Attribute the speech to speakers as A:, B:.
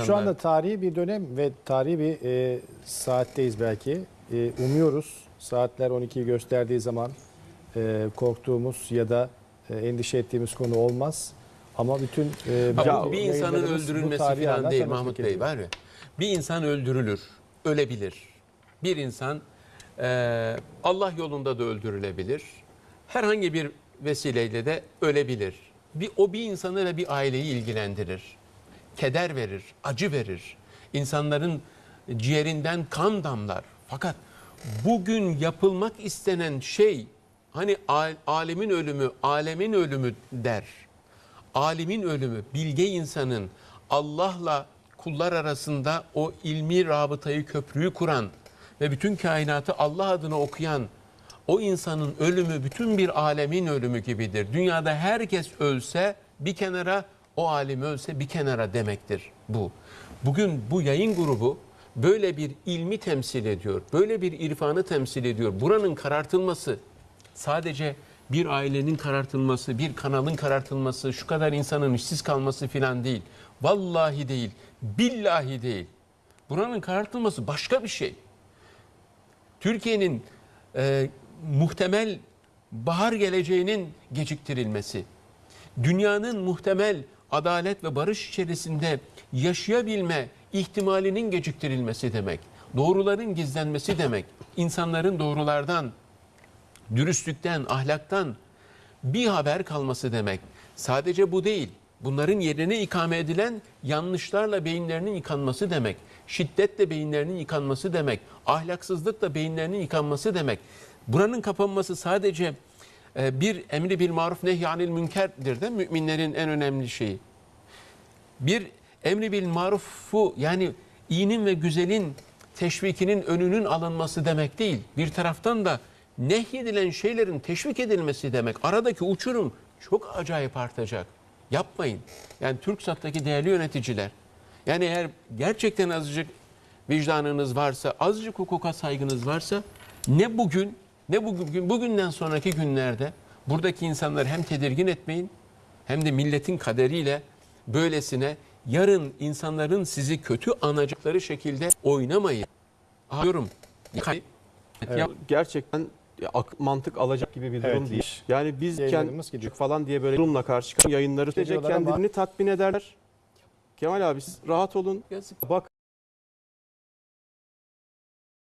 A: Şu anda tarihi bir dönem ve tarihi bir e, saatteyiz belki. E, umuyoruz saatler 12'yi gösterdiği zaman e, korktuğumuz ya da e, endişe ettiğimiz konu olmaz. Ama bütün e,
B: Ya bir insanın öldürülmesi falan değil Mahmut Bey var ya. Bir insan öldürülür, ölebilir. Bir insan eee, Allah yolunda da öldürülebilir. Herhangi bir vesileyle de ölebilir. Bir, o bir insanı ve bir aileyi ilgilendirir. Keder verir, acı verir. İnsanların ciğerinden kan damlar. Fakat bugün yapılmak istenen şey hani al- alemin ölümü, alemin ölümü der alimin ölümü, bilge insanın Allah'la kullar arasında o ilmi rabıtayı, köprüyü kuran ve bütün kainatı Allah adına okuyan o insanın ölümü bütün bir alemin ölümü gibidir. Dünyada herkes ölse bir kenara, o alim ölse bir kenara demektir bu. Bugün bu yayın grubu böyle bir ilmi temsil ediyor, böyle bir irfanı temsil ediyor. Buranın karartılması, sadece bir ailenin karartılması, bir kanalın karartılması, şu kadar insanın işsiz kalması filan değil. Vallahi değil, billahi değil. Buranın karartılması başka bir şey. Türkiye'nin e, muhtemel bahar geleceğinin geciktirilmesi, dünyanın muhtemel adalet ve barış içerisinde yaşayabilme ihtimalinin geciktirilmesi demek. Doğruların gizlenmesi demek. İnsanların doğrulardan, dürüstlükten, ahlaktan bir haber kalması demek. Sadece bu değil. Bunların yerine ikame edilen yanlışlarla beyinlerinin yıkanması demek. Şiddetle beyinlerinin yıkanması demek. Ahlaksızlıkla beyinlerinin yıkanması demek. Buranın kapanması sadece bir emri bil maruf nehyanil münkerdir de müminlerin en önemli şeyi. Bir emri bil marufu yani iyinin ve güzelin teşvikinin önünün alınması demek değil. Bir taraftan da nehyedilen şeylerin teşvik edilmesi demek. Aradaki uçurum çok acayip artacak. Yapmayın. Yani TürkSat'taki değerli yöneticiler. Yani eğer gerçekten azıcık vicdanınız varsa, azıcık hukuka saygınız varsa ne bugün ne bugün bugünden sonraki günlerde buradaki insanları hem tedirgin etmeyin hem de milletin kaderiyle böylesine yarın insanların sizi kötü anacakları şekilde oynamayın. Diyorum. Ya,
C: gerçekten mantık alacak gibi bir durum
A: Evet.
C: değil. Yani biz
A: Yayınlarımız
C: kendi
A: gidiyor.
C: falan diye böyle durumla karşı yayınları kendilerini
A: ama-
C: tatmin ederler. Kemal abi siz rahat olun.
B: yazık.
C: Bak